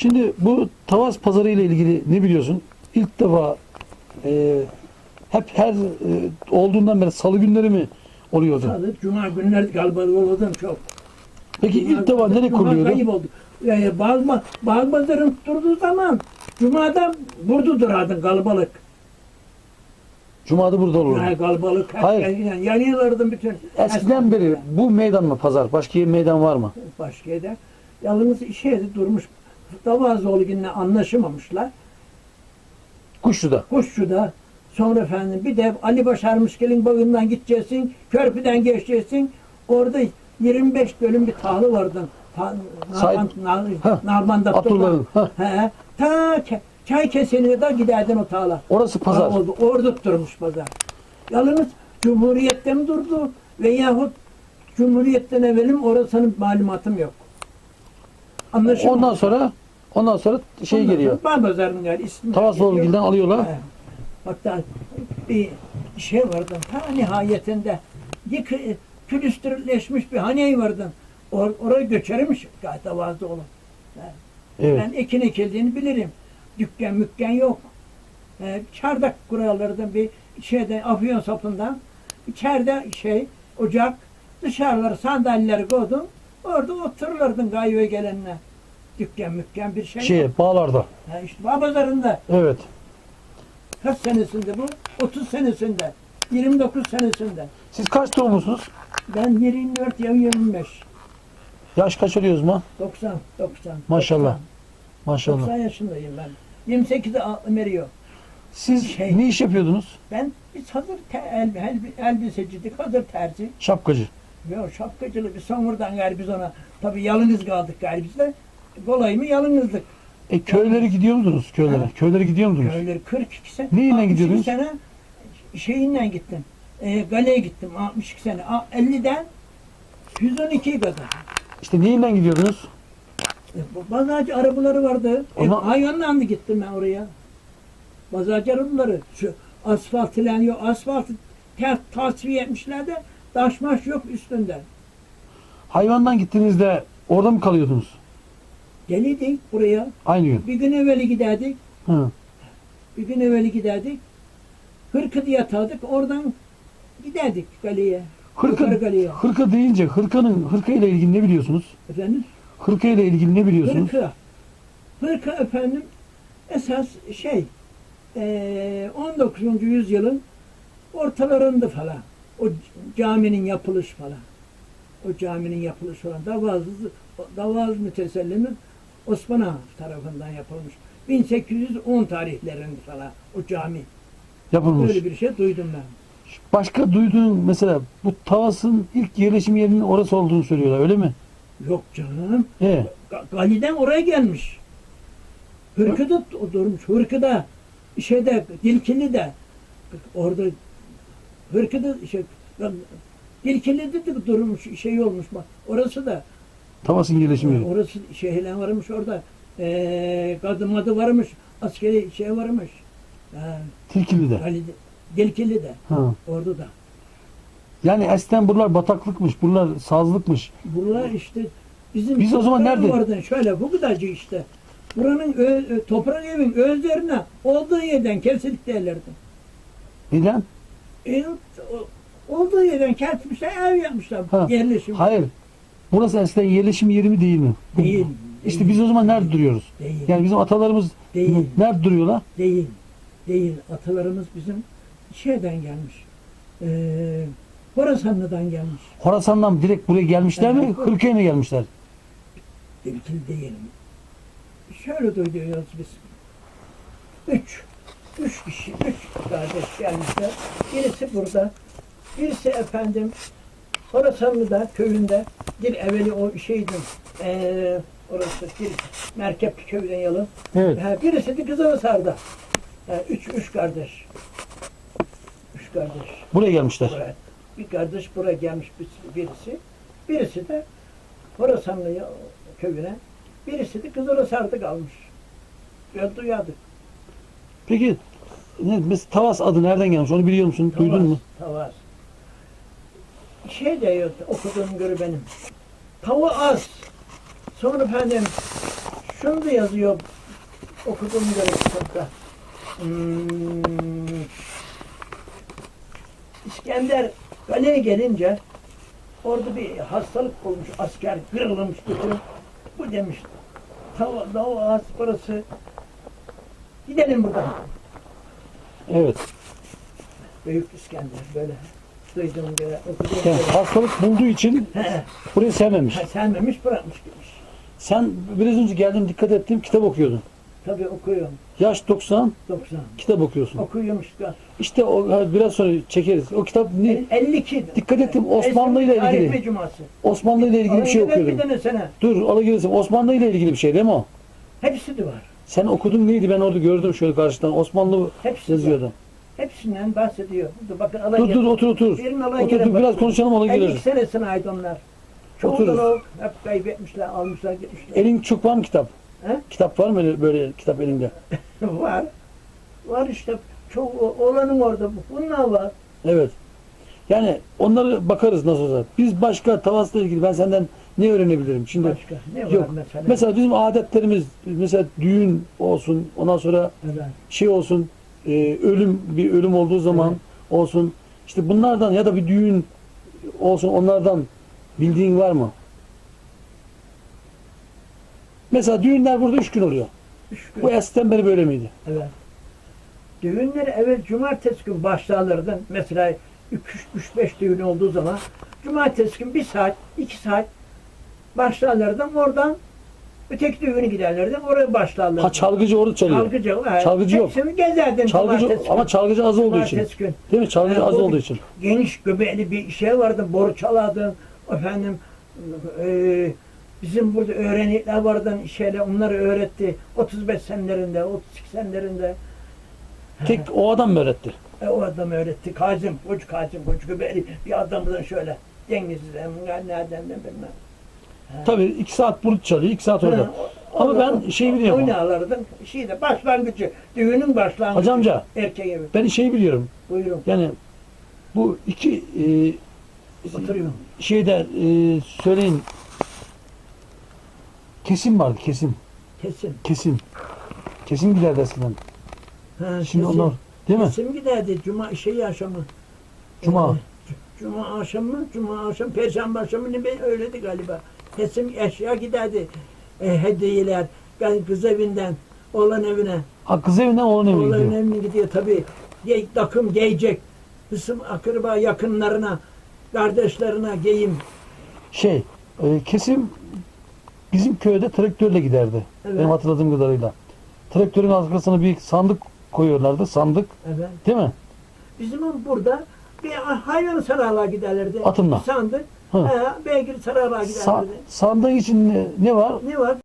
Şimdi bu Tavas pazarı ile ilgili ne biliyorsun? İlk defa e, hep her e, olduğundan beri salı günleri mi oluyordu? Salı, Cuma günleri galiba olurdum çok. Peki ilk defa nereye Cuma kuruluyordu? kayıp oldu. Yani Bağma, Bağmazların durduğu zaman Cuma'da burada durardın kalabalık. Cuma'da burada olurdu. Yani kalabalık. Hayır. Yani, yanıyorlardı bütün. Eskiden beri bu meydan mı pazar? Başka bir meydan var mı? Başka yerde. Yalnız şeyde durmuş. Davazoğlu yine anlaşamamışlar. Kuşlu'da. Kuşçu'da sonra efendim bir de Ali Başarmış gelin bağından gideceksin, körpüden geçeceksin. Orada 25 bölüm bir tahlı vardı. Ta, Narman, Nar, Narman'da Abdullah'ın. Ta ke- çay kesenine kadar giderdin o tağla. Orası pazar. Ha, oldu. Orada durmuş pazar. Yalnız Cumhuriyet'te mi durdu veyahut Cumhuriyet'ten evvelim orasının malumatım yok. Anlaşılmıyor. Ondan sonra ondan sonra şey Ondan geliyor. sonra Bağbazar'ın yani ismi. Tavaslıoğlu'ndan alıyorlar. He. Hatta bir şey vardı. Ta nihayetinde yıkı, külüstürleşmiş bir hane vardı. Or, oraya göçermiş gayet vazda olur. Evet. Ben ekin ekildiğini bilirim. Dükkan mükkan yok. Ee, çardak kurallardan bir şeyde afyon sapından içeride şey ocak dışarıları sandalyeleri koydum. Orada otururlardın gayve gelenler. Dükkan mükkan bir şey yok. Şey bağlarda. Ha, işte Babazarı'nda Evet. kaç senesinde bu? 30 senesinde. 29 senesinde. Siz kaç doğumlusunuz? Ben 24 ya 25. Yaş kaç oluyoruz mu? 90, 90. Maşallah. 90, Maşallah. 90 yaşındayım ben. 28'de veriyor. Siz Şey- ne iş yapıyordunuz? Ben biz hazır te, el, el, elbiseciydik, hazır terzi. Şapkacı. Ya şapkacılık biz sonradan gari biz ona tabii yalnız kaldık gari biz de. Kolay mı yalnızlık. E köylere gidiyor musunuz köylere? Ha. Köylere gidiyor musunuz? Köyleri 42 sene. Neyle 62 gidiyordunuz? sene şeyinle gittim. E, galeye gittim 62 sene. A- 50'den 112 kadar. İşte neyle gidiyordunuz? E, bu Bazıcı arabaları vardı. E, Ama- hayvanla gittim ben oraya. Bazıcı arabaları. Şu asfalt ilan yok. Asfaltı te- tasfiye etmişler de taşmaş yok üstünde. Hayvandan gittiğinizde orada mı kalıyordunuz? Geliydik buraya. Aynı gün. Bir gün evveli giderdik. Hı. Bir gün evveli giderdik. Hırkı'da yatardık. Oradan giderdik galeye. Hırka, Yukarı galeye. hırka deyince hırkanın hırka ile ilgili ne biliyorsunuz? Efendim? Hırka ile ilgili ne biliyorsunuz? Hırka. Hırka efendim esas şey eee 19. yüzyılın ortalarında falan. O caminin yapılış falan. O caminin yapılış falan. Davaz, Davaz mütesellimin Osman Ağa tarafından yapılmış. 1810 tarihlerinde falan o cami. Yapılmış. Böyle bir şey duydum ben. Başka duyduğun mesela bu Tavas'ın ilk yerleşim yerinin orası olduğunu söylüyorlar öyle mi? Yok canım. He. Ga- Gali'den oraya gelmiş. Hırkı'da o durmuş. Hırkı'da şeyde Dilkili'de orada Hırkı'da şey Dilkili'de de durmuş şey olmuş bak. Orası da Tavas'ın yerleşim yeri. orası şehirler varmış orada. Eee kadın adı varmış. Askeri şey varmış. Ha, Tilkili'de. Gali'de. Dilkili'de. Ha. Orada da. Yani eskiden buralar bataklıkmış, buralar sazlıkmış. Bunlar işte bizim Biz o zaman nerede? Vardı, şöyle bu kadarcık işte. Buranın ö, ö- toprak evin özlerine olduğu yerden kesilip derlerdi. Neden? E, olduğu yerden kesmişler ev yapmışlar. Ha, Yerleşim. Hayır. Burası eskiden yerleşim yeri mi değil mi? Değil. İşte değil, biz o zaman nerede duruyoruz? Değil. Yani bizim atalarımız Değil. nerede duruyorlar? Değil. Değil. Atalarımız bizim şeyden gelmiş. Ee, Horasanlı'dan gelmiş. Horasan'dan direkt buraya gelmişler mi? Evet. Kırköy'e gelmişler. Dilkili değil. Şöyle duyuyoruz biz. Üç. Üç kişi, üç kardeş gelmişler. Birisi burada. Birisi efendim Horasanlı'da köyünde bir evveli o şeydi. Eee orası bir merkep köyden yalı. Evet. Ha, birisi de Kızılhisar'da. Ha, üç, üç kardeş. Üç kardeş. Buraya gelmişler. Buraya. Bir kardeş buraya gelmiş bir- birisi. Birisi de Horasanlı köyüne. Birisi de Kızılhisar'da kalmış. Böyle duyardık. Peki ne, mesela Tavas adı nereden gelmiş? Onu biliyor musun? Duydun mu? Tavas. Şey diyor okuduğum göre benim. Tavu az. Sonra efendim şunu da yazıyor okuduğum bir kitapta. Hmm, İskender kaleye gelince orada bir hastalık olmuş asker kırılmış götürüp bu demiş tava dava parası gidelim buradan. Evet. Büyük İskender böyle duydum böyle okudum. Yani böyle. hastalık bulduğu için burayı sevmemiş. he, Sevmemiş bırakmış gitmiş. Sen biraz önce geldim dikkat ettim kitap okuyordun. Tabii okuyorum. Yaş 90 90. kitap okuyorsun. Okuyorum işte. İşte o ha, biraz sonra çekeriz. O kitap ne? 52. Dikkat ettim, Osmanlı ile ilgili. Cuması. Osmanlı ile ilgili bir şey sene. Dur ala gelirsin. Osmanlı ile ilgili bir şey değil mi o? Hepsi de var. Sen okudun neydi ben orada gördüm şöyle karşıdan. Osmanlı Hepsi de var. Hepsinden bahsediyor. Dur bakın alay Dur dur otur otur. Alay Otur dur biraz konuşalım ala 52 geliriz. senesine ait onlar. Çoğu Otururuz. da o hep kaybetmişler, almışlar, gitmişler. Elin çok var mı kitap? He? Kitap var mı öyle böyle kitap elinde? var. Var işte. Çoğu olanın orada. Bunlar var. Evet. Yani onları bakarız nasıl olsa. Biz başka Tavas'la ilgili ben senden ne öğrenebilirim? Şimdi Başka. Ne var yok. mesela? Mesela bizim adetlerimiz mesela düğün olsun ondan sonra Evet. şey olsun e, ölüm bir ölüm olduğu zaman Evet. olsun işte bunlardan ya da bir düğün olsun onlardan bildiğin var mı? Mesela düğünler burada üç gün oluyor. Üç gün. Bu eskiden beri böyle miydi? Evet. Düğünler evet cumartesi gün başlarlardı. Mesela 3-5 düğün olduğu zaman cumartesi gün bir saat, iki saat başlarlardı. Oradan öteki düğünü giderlerdi. Oraya başlarlardı. Ha çalgıcı orada çalıyor. Çalgıcı, evet. Çalgıcı yok. Hepsini gezerdin Çalgıcı cumartesi ama çalgıcı az olduğu için. Cumartesi gün. Değil mi? Çalgıcı Ha, az o olduğu için. Geniş göbekli bir şey vardı. Boru çalardın. Efendim e, bizim burada öğrenciler vardı şeyler onları öğretti. 35 senelerinde, 32 senelerinde. Tek o adam mı öğretti? E, o adam öğretti. Kazım, koç Kazım, koç göbekli bir adamdan şöyle denizden, nereden ne bilmem. Tabii iki saat burada çalıyor, iki saat orada. Ama ben şeyi biliyorum. Oynarlardı. Şeyde başlangıcı, düğünün başlangıcı. Hacı amca. Erkeği. Ben şeyi biliyorum. Buyurun. Yani bu iki e, Oturuyorum. şeyde e, söyleyin kesim vardı kesim. Kesin. Kesim. Kesim giderdi eskiden. Ha, Şimdi kesin. onlar değil mi? Kesim giderdi. Cuma şey akşamı. Cuma. Ee, Cuma akşamı, Cuma akşam, Perşembe akşamı ne ben öyleydi galiba. Kesim eşya giderdi. E, hediyeler, ben kız evinden oğlan evine. Ha kız evinden oğlan evine Oğlan gidiyor. evine gidiyor tabii. Ge- takım giyecek. Kısım akraba yakınlarına, kardeşlerine giyim. Şey e, kesim bizim köyde traktörle giderdi. Evet. Benim hatırladığım kadarıyla. Traktörün arkasına bir sandık koyuyorlardı. Sandık Evet. değil mi? Bizim burada bir hayvan sararlığa giderlerdi. Atınla. Bir sandık. Hı. He, beygir sararlığa Sa- giderlerdi. sandığın için ne, ne var? Ne var?